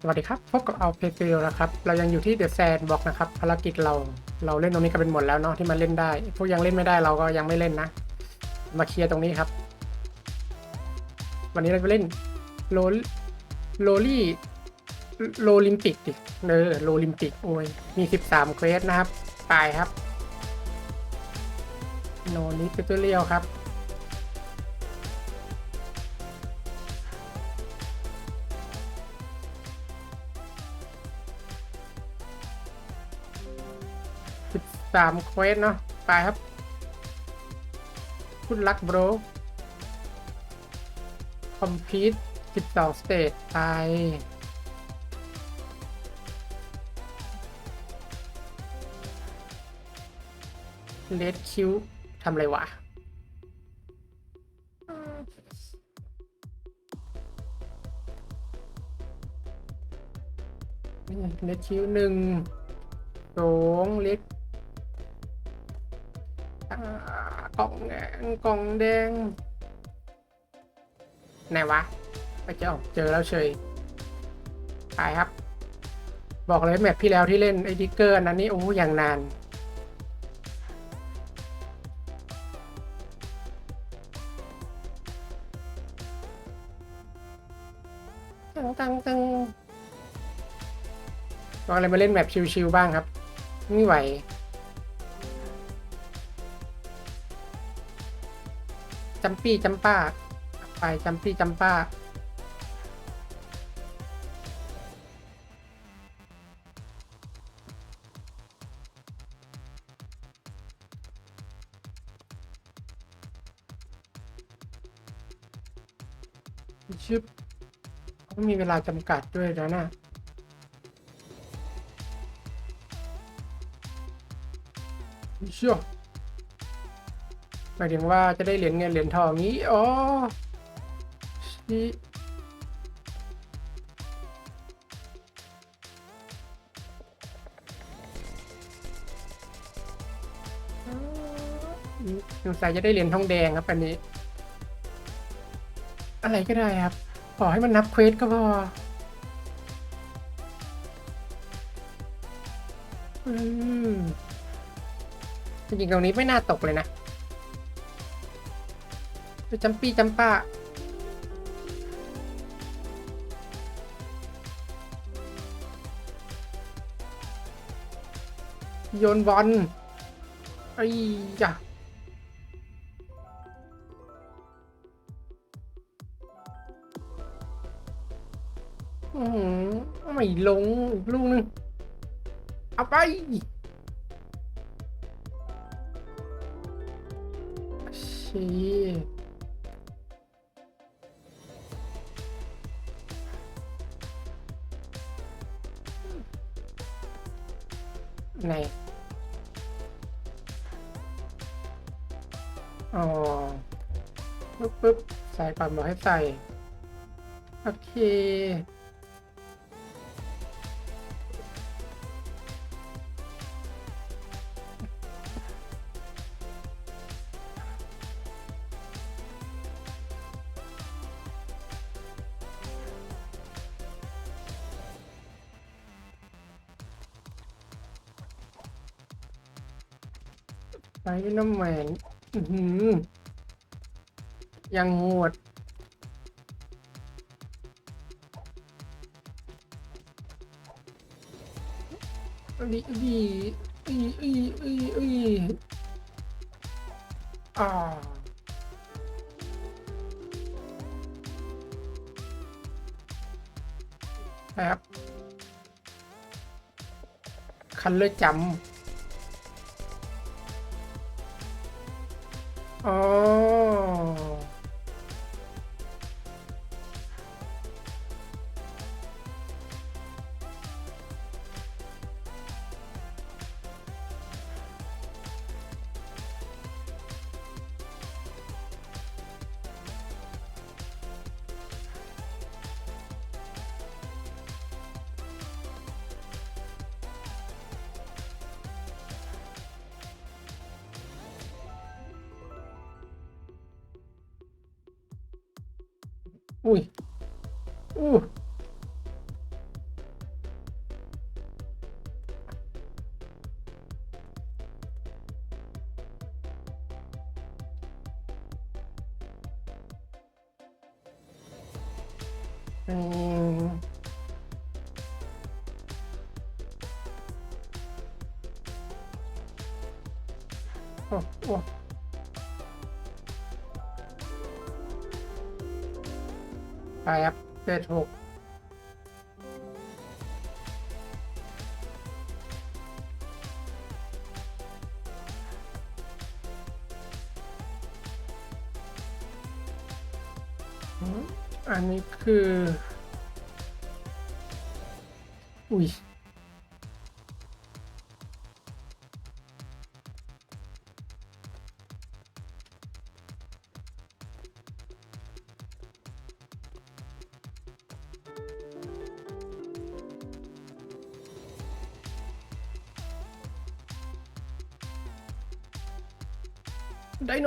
สวัสดีครับ พบกับเอาเพฟิลนะครับ เรายังอยู่ที่เดอะแซนบอกนะครับ ภารกิจเรา เราเล่นตรงนี้กันเป็นหมดแล้วเนาะที่มันเล่นได้ พวกยังเล่นไม่ได้เราก็ยังไม่เล่นนะ มาเคลียร์ตรงนี้ครับ วันนี้เราจะเล่นโลโลลี่โลลิมปิกดิเออโลลิมปิกโอ้ย มี 13เควสนะครับไปครับ โนนิปิตเรียลครับ สามเควสเนาะไปครับคุณรักโบรคอมพิวสิบสองสเตจไปเลดคิวทำอะไรวะ เลดคิวหนึ่งสองเลด กล่องแดงกล่องแดงไหนวะไปเจอเจอแล้วเฉยไปครับ บอกเลยแมปที่แล้วที่เล่นไอ้ดิกเกอร์นนั้นนี่โอ้อย่างนานตังตังตังลองอะไรมาเล่นแบบชิวๆบ้างครับ ไม่ไหว จัมปี้จัมป้า ไปจัมปี้จัมป้า ชึบเขามีเวลาจำกัดด้วยนะน่ะเชื่อ หมายถึงว่าจะได้เหรียญเงินเหรียญทองนี้อ๋อชิสงสัยจะได้เหรียญทองแดงครับอันนี้ อะไรก็ได้ครับ ขอให้มันนับเควสก็พออจริงๆตรงนี้ไม่น่าตกเลยนะ ไปจัมปีจัมป้าโยนบอลไอ้ยะอืมไม่ลงอีกลูกนึง เอาไปชี ในอ๋อปึ๊บปึ๊บใส่ก่อนบอกให้ใส่ โอเค ไปน้ำแหวนยังโหดดีดีอีอีอีอีอ่าครับคันเลอร์จำ อ๋ Ui. Uh. Oh, oh. ไปครับเจ็ดหกอันนี้คือ อุ้ย ไดโ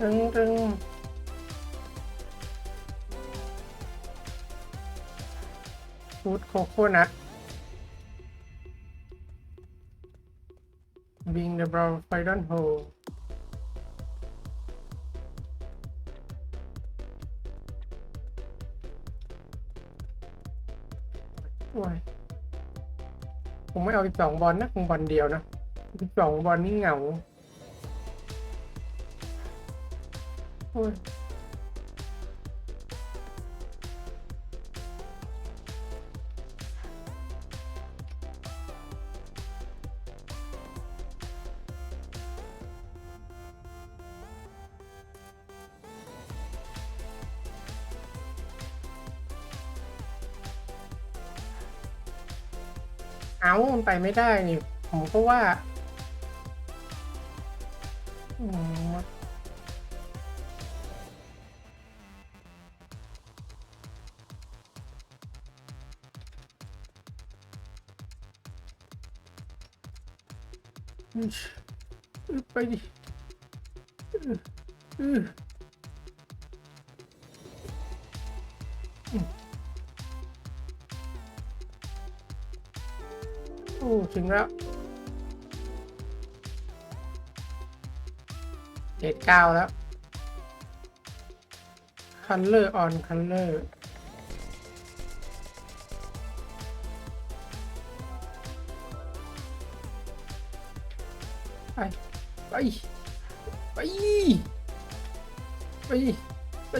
นสกูไอไออึบอับอึบตึงตึงฟูดโคโคนัท being the brown I don't hold โอ้ยผมไม่เอาอีกสองบอลนะคงบอลเดียวนะอีกสองบอลนี่เหงา โอ้ยเอามันไปไม่ได้นี่ ผมก็ว่า อืม ไปดิโอ้ถึงแล้วเจ็ดเก้าแล้วคันเลอร์ออนคันเลอร์ ไปไปไปไปไป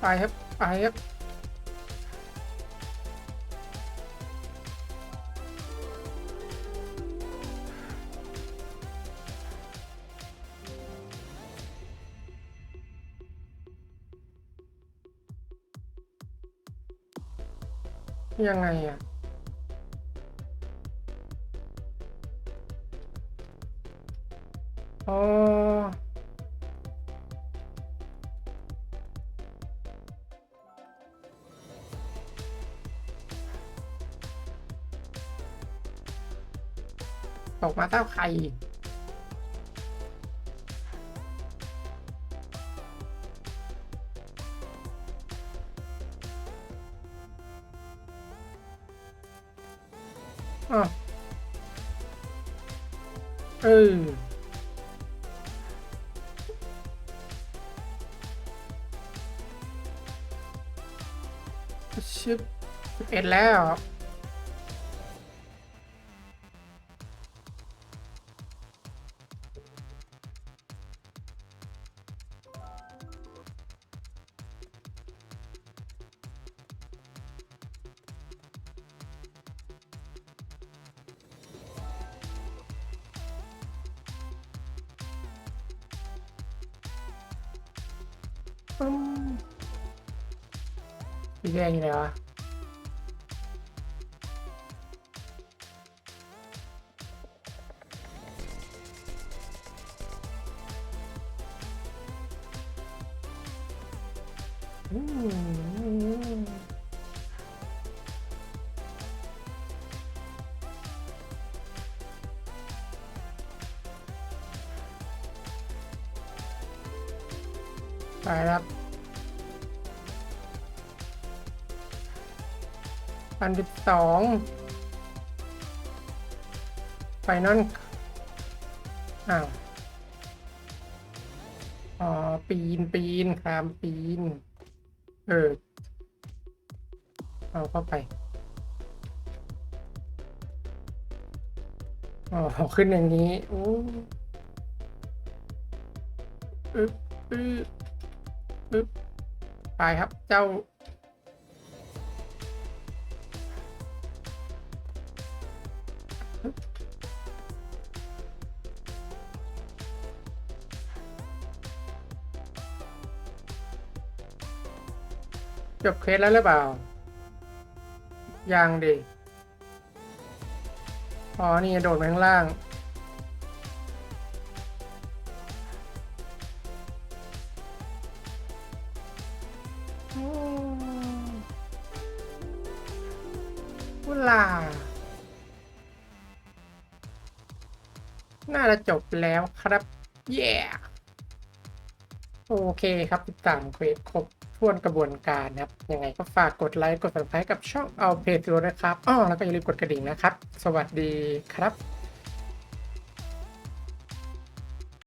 ไปครับไปครับ ยังไงอะ อ๋อ ตกมาเท่าไข่อ๋ อเออชิบสิบเอ็ดแล้ว มสีแดงอยู่ไหนวะ ไปครับพันสิบสองไฟนอลอ้าวอ๋อปีนปีนคามปีน เออ เอาเข้าไปอ๋อขึ้นอย่างนี้อู้อึ๊บอึ๊บ อึ๊บไปครับเจ้า จบเคสแล้วหรือเปล่า ยังดิ อ๋อ นี่โดดไปข้างล่างุลา น่าจะจบแล้วครับเย้โอเคครับติดตามเควสครบท้วนกระบวนการนะครับ ยังไงก็ฝากกดไลค์ กดติดตามกับช่องเอาเพจดูนะครับ อ้อ แล้วก็อย่าลืมกดกระดิ่งนะครับ สวัสดีครับ